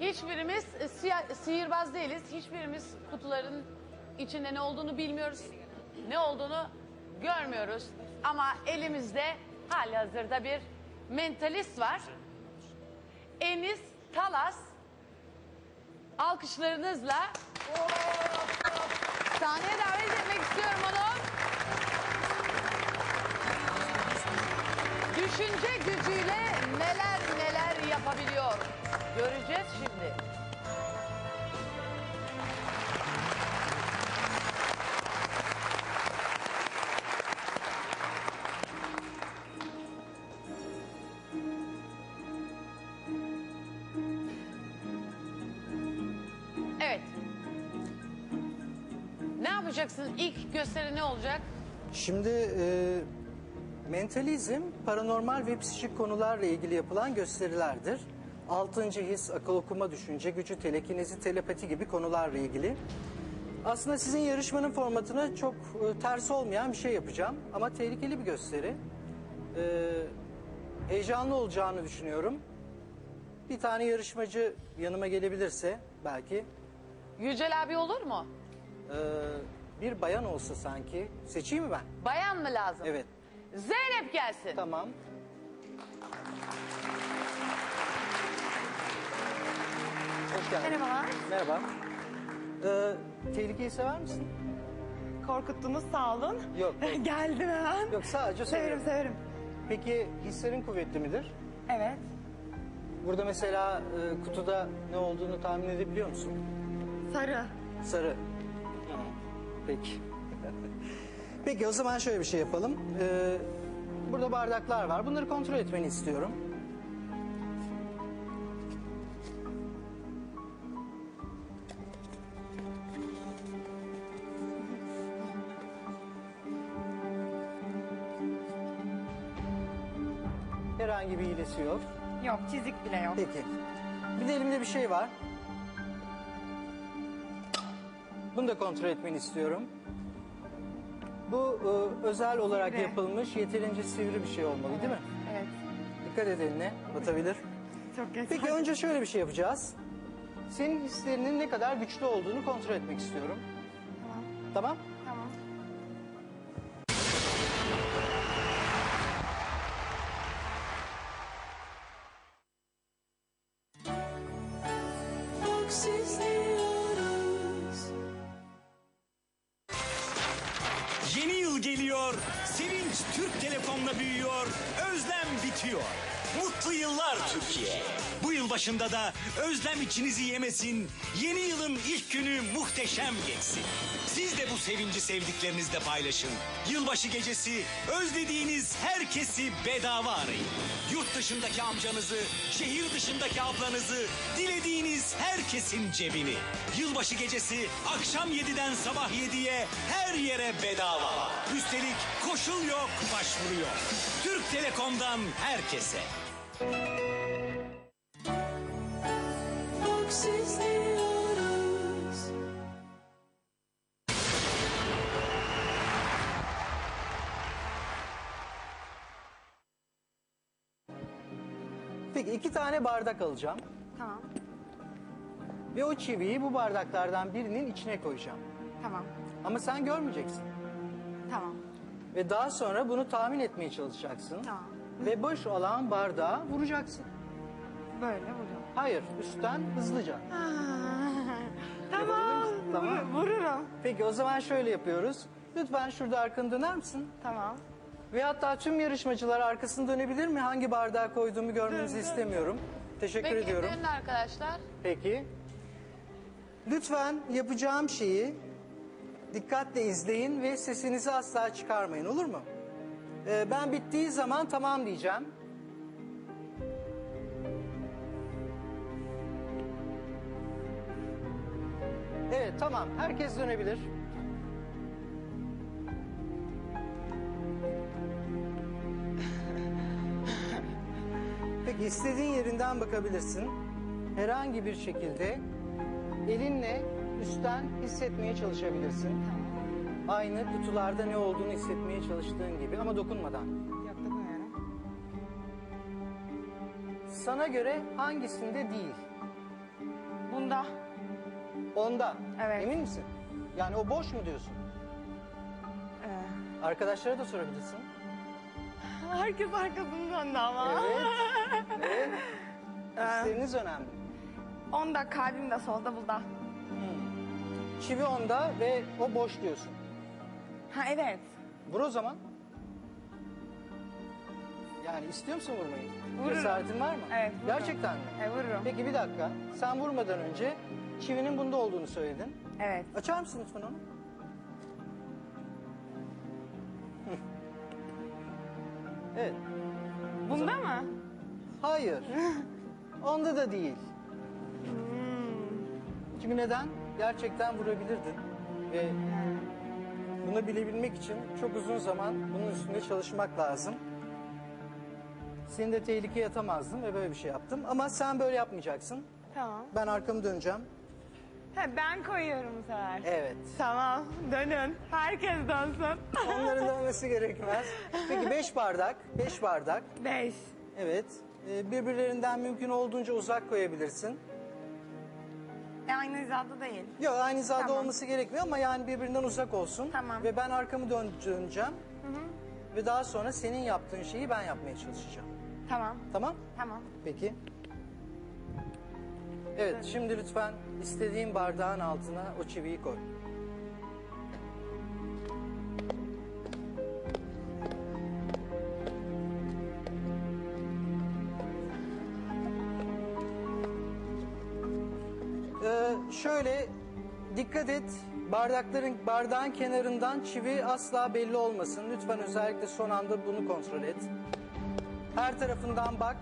Hiçbirimiz e, sihirbaz değiliz. Hiçbirimiz kutuların içinde ne olduğunu bilmiyoruz. Ne olduğunu görmüyoruz. Ama elimizde hali hazırda bir mentalist var. Enis Talas. Alkışlarınızla sahneye davet etmek istiyorum onu. Düşünce gücüyle neler neler yapabiliyor. Göreceğiz şimdi. Evet. Ne yapacaksın? İlk gösteri ne olacak? Şimdi e, mentalizm paranormal ve psikik konularla ilgili yapılan gösterilerdir. Altıncı his, akıl okuma, düşünce gücü, telekinezi, telepati gibi konularla ilgili. Aslında sizin yarışmanın formatına çok e, ters olmayan bir şey yapacağım. Ama tehlikeli bir gösteri. E, heyecanlı olacağını düşünüyorum. Bir tane yarışmacı yanıma gelebilirse belki Yücel abi olur mu? e, bir bayan olsa sanki. Seçeyim mi ben? Bayan mı lazım? Evet. Zeynep gelsin. Tamam. Hoş geldin. Merhabalar. Merhaba. Ee, tehlikeyi sever misin? Korkuttunuz sağ olun. Yok. Geldim hemen. Yok sadece Severim soruyorum. severim. Peki hislerin kuvvetli midir? Evet. Burada mesela e, kutuda ne olduğunu tahmin edebiliyor musun? Sarı. Sarı. Peki. Peki o zaman şöyle bir şey yapalım. Ee, burada bardaklar var. Bunları kontrol etmeni istiyorum. Herhangi bir hilesi yok. Yok çizik bile yok. Peki. Bir de elimde bir şey var. Bunu da kontrol etmeni istiyorum. Bu e, özel olarak Sivri. yapılmış yeterince sivri bir şey olmalı değil mi? Evet. Dikkat et eline batabilir. Çok geç. Peki önce şöyle bir şey yapacağız. Senin hislerinin ne kadar güçlü olduğunu kontrol etmek istiyorum. Tamam. Tamam? Tamam. Yeni yıl geliyor, sevinç Türk Telekom'la büyüyor, özlem bitiyor. Mutlu yıllar Türkiye. Bu yıl başında da özlem içinizi yemesin, yeni yılın ilk günü muhteşem geçsin. Siz de bu sevinci sevdiklerinizle paylaşın. Yılbaşı gecesi özlediğiniz herkesi bedava arayın. Yurt dışındaki amcanızı, şehir dışındaki ablanızı, dilediğiniz herkesin cebini. Yılbaşı gecesi akşam 7'den sabah 7'ye her yere bedava. Üstelik koşul yok, başvuru yok. Türk Telekom'dan herkese. Peki iki tane bardak alacağım. Tamam. Ve o çiviyi bu bardaklardan birinin içine koyacağım. Tamam. Ama sen görmeyeceksin. Tamam. Ve daha sonra bunu tahmin etmeye çalışacaksın. Tamam. Ve boş olan bardağı vuracaksın. Böyle vuracağım. Hayır, üstten hızlıca. tamam. Tamam. Vur- vururum. Peki o zaman şöyle yapıyoruz. Lütfen şurada arkanı döner misin? Tamam. Ve hatta tüm yarışmacılar arkasını dönebilir mi? Hangi bardağı koyduğumu görmenizi istemiyorum. Teşekkür Peki ediyorum. dönün arkadaşlar. Peki. Lütfen yapacağım şeyi dikkatle izleyin ve sesinizi asla çıkarmayın olur mu? Ee, ben bittiği zaman tamam diyeceğim. Evet tamam herkes dönebilir. Peki istediğin yerinden bakabilirsin. Herhangi bir şekilde elinle üstten hissetmeye çalışabilirsin. Aynı kutularda ne olduğunu hissetmeye çalıştığın gibi ama dokunmadan. Dokunmuyorum. Sana göre hangisinde değil? Bunda. Onda. Evet. Emin misin? Yani o boş mu diyorsun? Ee, Arkadaşlara da sorabilirsin. herkes arkasını döndü ama. Evet. evet. Ee, Hisleriniz önemli. Onda kalbim de solda bunda. Çivi onda ve o boş diyorsun. Ha evet. Vur o zaman. Yani istiyor musun vurmayı? Vururum. Cesaretin var mı? Evet, vururum. Gerçekten mi? E, vururum. Peki bir dakika. Sen vurmadan önce çivinin bunda olduğunu söyledin. Evet. Açar mısın lütfen onu? Evet. Bunda mı? Hayır. Onda da değil. Hmm. Çünkü neden? Gerçekten vurabilirdin. Ve bunu bilebilmek için çok uzun zaman bunun üstünde çalışmak lazım. Seni de tehlikeye atamazdım ve böyle bir şey yaptım. Ama sen böyle yapmayacaksın. Tamam. Ben arkamı döneceğim. Ha, ben koyuyorum bu sefer. Evet. Tamam. Dönün. Herkes dönsün. Onların dönmesi gerekmez. Peki beş bardak. Beş bardak. Beş. Evet. Ee, Birbirlerinden mümkün olduğunca uzak koyabilirsin. E, aynı hizada değil. Yok aynı hizada Tamam. olması gerekmiyor ama yani birbirinden uzak olsun. Tamam. Ve ben arkamı dön döneceğim. Ve daha sonra senin yaptığın şeyi ben yapmaya çalışacağım. Tamam. Tamam? Tamam. Peki. Evet şimdi lütfen istediğin bardağın altına o çiviyi koy. Şöyle dikkat et bardakların bardağın kenarından çivi asla belli olmasın. Lütfen özellikle son anda bunu kontrol et. Her tarafından bak.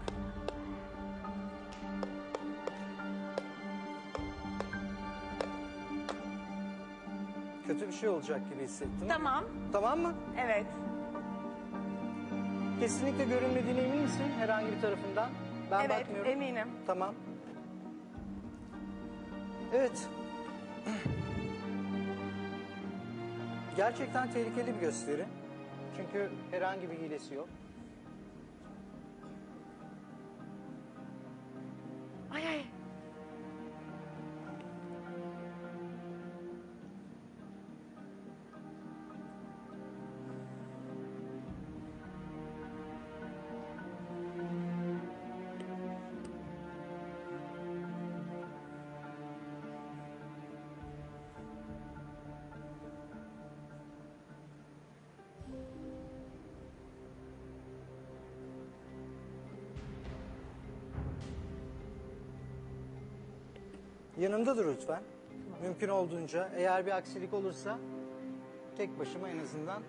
Kötü bir şey olacak gibi hissettim. Tamam. Tamam mı? Evet. Kesinlikle görünmediğine emin misin herhangi bir tarafından? Ben evet bakmıyorum. eminim. Tamam. Evet. Gerçekten tehlikeli bir gösteri. Çünkü herhangi bir hilesi yok. Yanımda dur lütfen. Mümkün olduğunca. Eğer bir aksilik olursa tek başıma en azından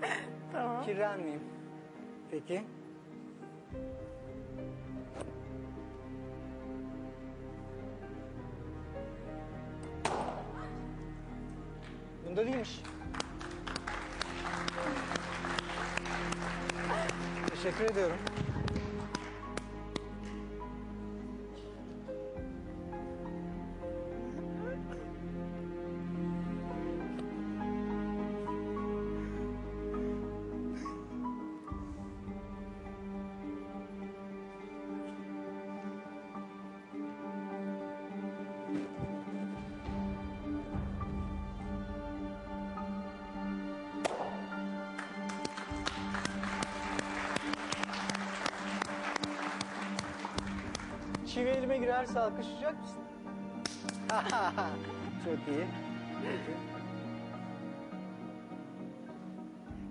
Tamam. kirlenmeyeyim. Peki. Bunda değilmiş. Teşekkür ediyorum. Çivi elime girerse alkışlayacak mısın? Çok iyi. Peki.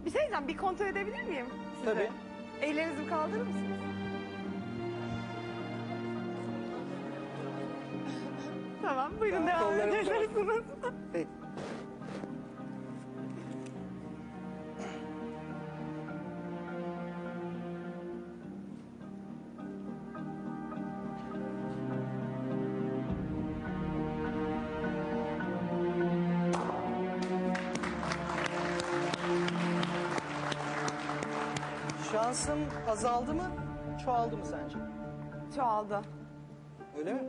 Bir şey diyeceğim. Bir kontrol edebilir miyim? Sizi? Tabii. Ellerinizi kaldırır mısınız? tamam buyurun devam edebilirsiniz. Peki. Şansım azaldı mı, çoğaldı mı sence? Çoğaldı. Öyle mi?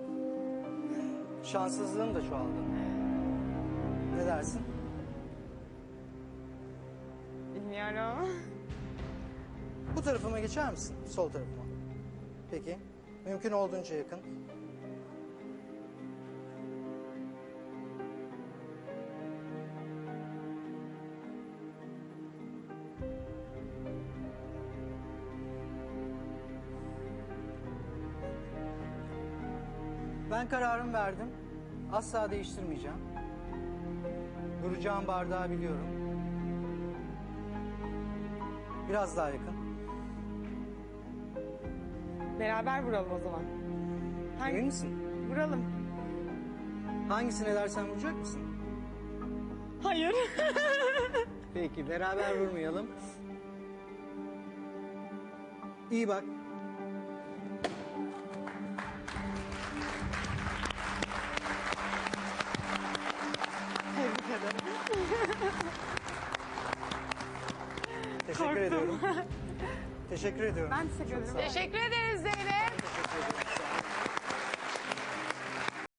Şanssızlığım da çoğaldı. Ne dersin? Bilmiyorum. Bu tarafıma geçer misin? Sol tarafıma. Peki. Mümkün olduğunca yakın. Ben kararımı verdim. Asla değiştirmeyeceğim. Duracağım bardağı biliyorum. Biraz daha yakın. Beraber vuralım o zaman. Hangi? Emin misin? Vuralım. Hangisine dersen vuracak mısın? Hayır. Peki beraber vurmayalım. İyi bak. Teşekkür ediyorum. Ben teşekkür ederim. Teşekkür ederiz Zeynep.